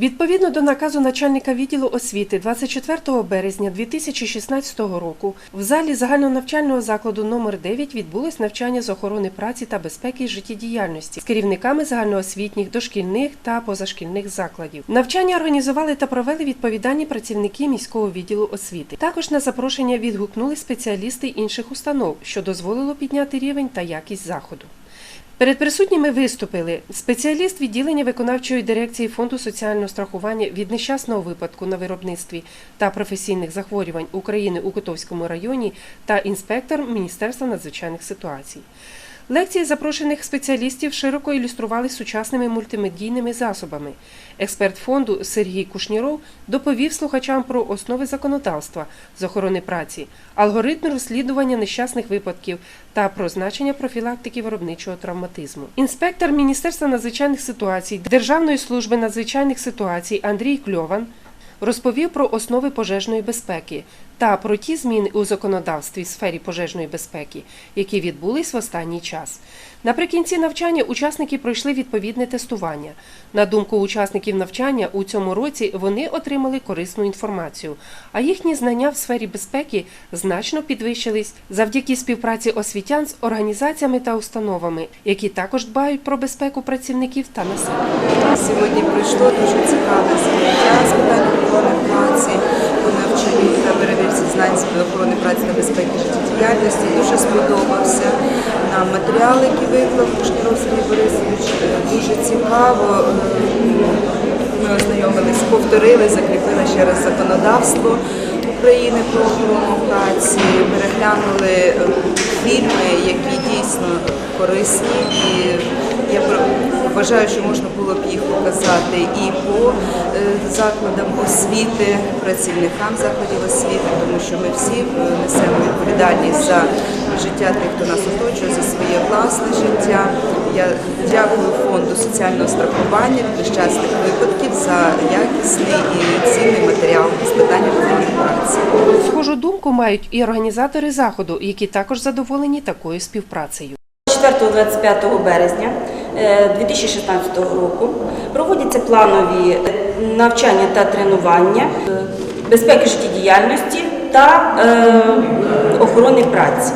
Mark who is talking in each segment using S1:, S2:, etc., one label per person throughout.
S1: Відповідно до наказу начальника відділу освіти 24 березня 2016 року в залі загальнонавчального закладу номер 9 відбулось навчання з охорони праці та безпеки життєдіяльності з керівниками загальноосвітніх, дошкільних та позашкільних закладів. Навчання організували та провели відповідальні працівники міського відділу освіти. Також на запрошення відгукнули спеціалісти інших установ, що дозволило підняти рівень та якість заходу. Перед присутніми виступили спеціаліст відділення виконавчої дирекції Фонду соціального страхування від нещасного випадку на виробництві та професійних захворювань України у Котовському районі та інспектор Міністерства надзвичайних ситуацій. Лекції запрошених спеціалістів широко ілюстрували сучасними мультимедійними засобами. Експерт фонду Сергій Кушніров доповів слухачам про основи законодавства з охорони праці, алгоритм розслідування нещасних випадків та про значення профілактики виробничого травматизму. Інспектор Міністерства надзвичайних ситуацій Державної служби надзвичайних ситуацій Андрій Кльован розповів про основи пожежної безпеки та про ті зміни у законодавстві в сфері пожежної безпеки, які відбулись в останній час. Наприкінці навчання учасники пройшли відповідне тестування. На думку учасників навчання, у цьому році вони отримали корисну інформацію, а їхні знання в сфері безпеки значно підвищились завдяки співпраці освітян з організаціями та установами, які також дбають про безпеку працівників та населення.
S2: Сьогодні пройшло дуже цікаве з питань охорони праці по навчанню та перевірці знань з охорони праці та безпеки життєдіяльності. Дуже сподобався нам матеріал, який виклав Кушніров Сергій Борисович. Дуже цікаво. Е, Ми ознайомились, повторили, закріпили ще раз законодавство України про праці, переглянули е, фільми, які дійсно корисні і я вважаю, що можна було б їх показати і по е, закладам освіти, працівникам закладів освіти, тому що ми всі е, несемо відповідальність за життя тих, хто нас оточує, за своє власне життя. Я дякую фонду соціального страхування нещасних випадків за якісний і цінний матеріал з охорони праці.
S1: Схожу думку мають і організатори заходу, які також задоволені такою співпрацею.
S3: 4-25 березня е, 2016 року проводяться планові навчання та тренування е, безпеки життєдіяльності та е, охорони праці.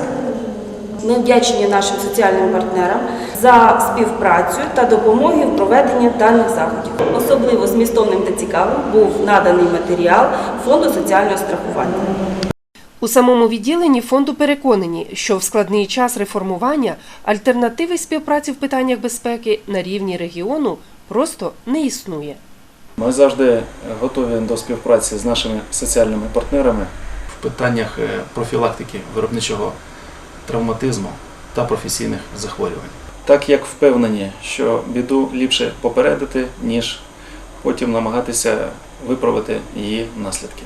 S3: Ми вдячні нашим соціальним партнерам за співпрацю та допомоги в проведенні даних заходів. Особливо змістовним та цікавим був наданий матеріал Фонду соціального страхування.
S1: У самому відділенні фонду переконані, що в складний час реформування альтернативи співпраці в питаннях безпеки на рівні регіону просто не існує.
S4: Ми завжди готові до співпраці з нашими соціальними партнерами.
S5: в питаннях е, профілактики виробничого травматизму та професійних захворювань.
S4: Так як впевнені, що біду ліпше попередити, ніж потім намагатися виправити її наслідки.